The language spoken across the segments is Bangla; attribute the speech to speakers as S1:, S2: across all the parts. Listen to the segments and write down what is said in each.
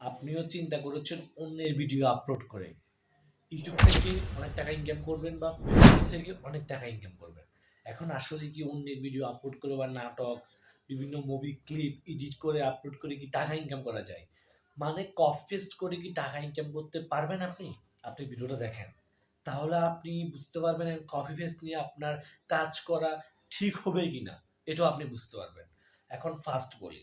S1: আপনিও চিন্তা করেছেন অন্যের ভিডিও আপলোড করে। ইউটিউব থেকে অনেক টাকা ইনকাম করবেন বা ফেসবুক থেকে অনেক টাকা ইনকাম করবেন। এখন আসলে কি অন্যের ভিডিও আপলোড করে বা নাটক, বিভিন্ন মুভি ক্লিপ এডিট করে আপলোড করে কি টাকা ইনকাম করা যায়? মানে কফ ফেস্ট করে কি টাকা ইনকাম করতে পারবেন আপনি? আপনি ভিডিওটা দেখেন। তাহলে আপনি বুঝতে পারবেন কফি ফেস্ট নিয়ে আপনার কাজ করা ঠিক হবে কি না এটাও আপনি বুঝতে পারবেন। এখন ফার্স্ট বলি।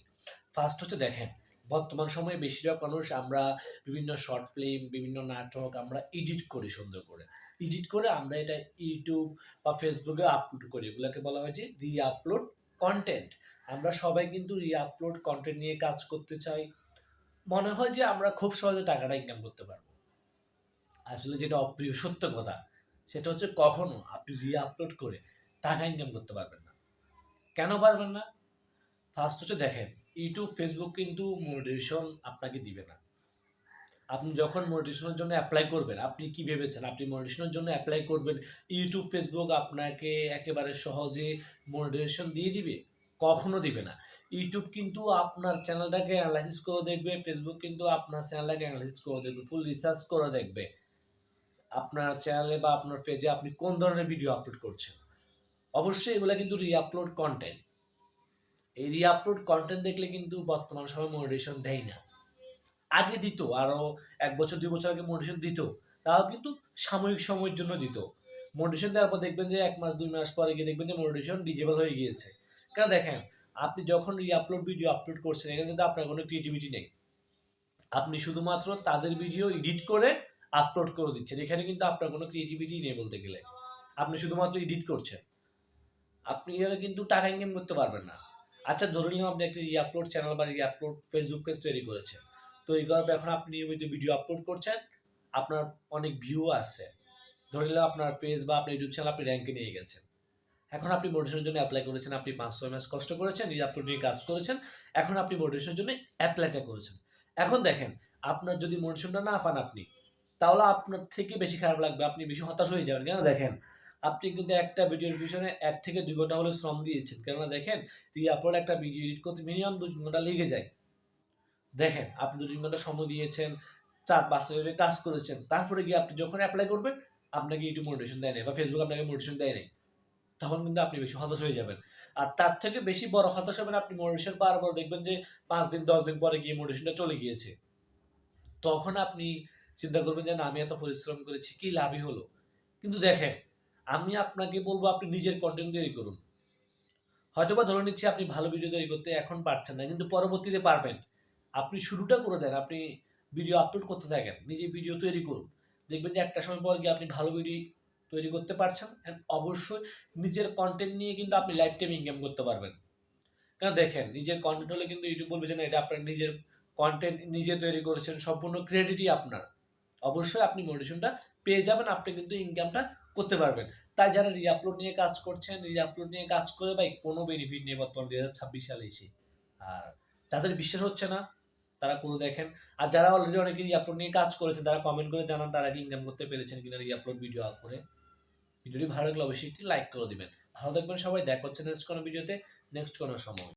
S1: ফার্স্ট হচ্ছে দেখেন বর্তমান সময়ে বেশিরভাগ মানুষ আমরা বিভিন্ন শর্ট ফিল্ম বিভিন্ন নাটক আমরা এডিট করি সুন্দর করে। এডিট করে আমরা এটা ইউটিউব বা ফেসবুকে আপলোড করি। এগুলোকে বলা হয় যে রি আপলোড কন্টেন্ট আমরা সবাই কিন্তু রি আপলোড কন্টেন্ট নিয়ে কাজ করতে চাই। মনে হয় যে আমরা খুব সহজে টাকাটা ইনকাম করতে পারব। আসলে যেটা অপ্রিয়, সত্য কথা, সেটা হচ্ছে কখনো আপনি রি আপলোড করে টাকা ইনকাম করতে পারবেন না। কেন পারবেন না? ফার্স্ট হচ্ছে দেখেন ইউটিউব ফেসবুক কিন্তু মোটিভেশন আপনাকে দিবে না। আপনি যখন মোটিভেশনের জন্য অ্যাপ্লাই করবেন, আপনি কি ভেবেছেন? আপনি মোটিভেশনের জন্য অ্যাপ্লাই করবেন, ইউটিউব ফেসবুক আপনাকে একেবারে সহজে মোটিভেশন দিয়ে দিবে? কখনো দিবে না। ইউটিউব কিন্তু আপনার চ্যানেলটাকে অ্যানালাইসিস করে দেখবে ফেসবুক কিন্তু আপনার চ্যানেলটাকে অ্যানালাইসিস করে দেখবে ফুল রিসার্চ করে দেখবে। আপনার চ্যানেলে বা আপনার পেজে আপনি কোন ধরনের ভিডিও আপলোড করছেন? অবশ্যই এগুলো কিন্তু রি আপলোড কন্টেন্ট এই রিআপলোড কন্টেন্ট দেখলে কিন্তু বর্তমান সময় মোটিভেশন দেয় না। আগে দিত আরও এক বছর, দুই বছর আগে মোটিভেশন দিত, তাও কিন্তু সাময়িক সময়ের জন্য দিত। মোটিভেশন দেওয়ার পর দেখবেন যে এক মাস, দুই মাস পরে গিয়ে দেখবেন যে মোটিভেশন ডিজেবল হয়ে গিয়েছে। কেন দেখেন, আপনি যখন রিআপলোড ভিডিও আপলোড করছেন, এখানে কিন্তু আপনার কোনো ক্রিয়েটিভিটি নেই। আপনি শুধুমাত্র তাদের ভিডিও এডিট করে আপলোড করে দিচ্ছেন, এখানে কিন্তু আপনার কোনো ক্রিয়েটিভিটি নেই বলতে গেলে। আপনি শুধুমাত্র এডিট করছেন। আপনি এভাবে কিন্তু টাকা ইনকাম করতে পারবেন না। আচ্ছা ধরে নিলাম আপনি একটা রি আপলোড চ্যানেল বা রি আপলোড ফেসবুক পেজ তৈরি করেছেন। তো এই করার পর এখন আপনি নিয়মিত ভিডিও আপলোড করছেন, আপনার অনেক ভিউ আছে। ধরে নিলাম আপনার পেজ বা আপনার ইউটিউব চ্যানেল আপনি র্যাঙ্কে নিয়ে গেছেন। এখন আপনি মোটিভেশনের জন্য অ্যাপ্লাই করেছেন, আপনি পাঁচ ছয় মাস কষ্ট করেছেন আপলোড নিয়ে কাজ করেছেন, এখন আপনি মোটিভেশনের জন্য অ্যাপ্লাইটা করেছেন। এখন দেখেন, আপনার যদি মোটিভেশনটা না পান আপনি, তাহলে আপনার থেকে বেশি খারাপ লাগবে, আপনি বেশি হতাশ হয়ে যাবেন। কেন দেখেন আপনি কিন্তু একটা ভিডিওর পিছনে এক থেকে দুই ঘণ্টা হলে শ্রম দিয়েছেন। কেননা দেখেন রি আপলোড একটা ভিডিও এডিট করতে মিনিমাম দু তিন ঘণ্টা লেগে যায়। দেখেন, আপনি দু তিন ঘণ্টা সময় দিয়েছেন, চার পাঁচ ভেবে কাজ করেছেন, তারপরে গিয়ে আপনি যখন অ্যাপ্লাই করবেন, আপনাকে ইউটিউব মোটিভেশন দেয় নাই বা ফেসবুক আপনাকে মোটিভেশন দেয় নাই, তখন কিন্তু আপনি বেশি হতাশ হয়ে যাবেন। আর তার থেকে বেশি বড় হতাশ হবেন আপনি মোটিভেশন পাওয়ার পর দেখবেন যে পাঁচ দিন, দশ দিন পরে গিয়ে মোটিভেশনটা চলে গিয়েছে। তখন আপনি চিন্তা করবেন যে না, আমি এত পরিশ্রম করেছি, কি লাভই হলো? কিন্তু দেখেন আমি আপনাকে বলব আপনি নিজের কন্টেন্ট তৈরি করুন। হয়তোবা ধরে নিচ্ছি আপনি ভালো ভিডিও তৈরি করতে এখন পারছেন না, কিন্তু পরবর্তীতে পারবেন। আপনি শুরুটা করে দেন, আপনি ভিডিও আপলোড করতে থাকেন, নিজে ভিডিও তৈরি করুন। দেখবেন যে একটা সময় পর গিয়ে আপনি ভালো ভিডিও তৈরি করতে পারছেন অ্যান্ড অবশ্যই নিজের কন্টেন্ট নিয়ে কিন্তু আপনি লাইফ টাইম ইনকাম করতে পারবেন। কারণ দেখেন, নিজের কন্টেন্ট হলে কিন্তু ইউটিউব বলবে যে না, এটা আপনার নিজের কন্টেন্ট নিজে তৈরি করেছেন, সম্পূর্ণ ক্রেডিটই আপনার। অবশ্যই আপনি মোটিভেশনটা পেয়ে যাবেন, আপনি কিন্তু ইনকামটা করতে পারবেন। তাই যারা রি আপলোড নিয়ে কাজ করছেন রি আপলোড নিয়ে কাজ করে ভাই, কোনো বেনিফিট নেই বর্তমান দুই হাজার ছাব্বিশ সালে এসে। আর যাদের বিশ্বাস হচ্ছে না, তারা করে দেখেন। আর যারা অলরেডি অনেকে রি আপলোড নিয়ে কাজ করেছেন, তারা কমেন্ট করে জানান, তারা কি ইনকাম করতে পেরেছেন কিনা রি আপলোড ভিডিও করে। ভিডিওটি ভালো লাগলে অবশ্যই একটি লাইক করে দিবেন। ভালো থাকবেন সবাই, দেখা হচ্ছে নেক্সট কোনো ভিডিওতে নেক্সট কোনো সময়।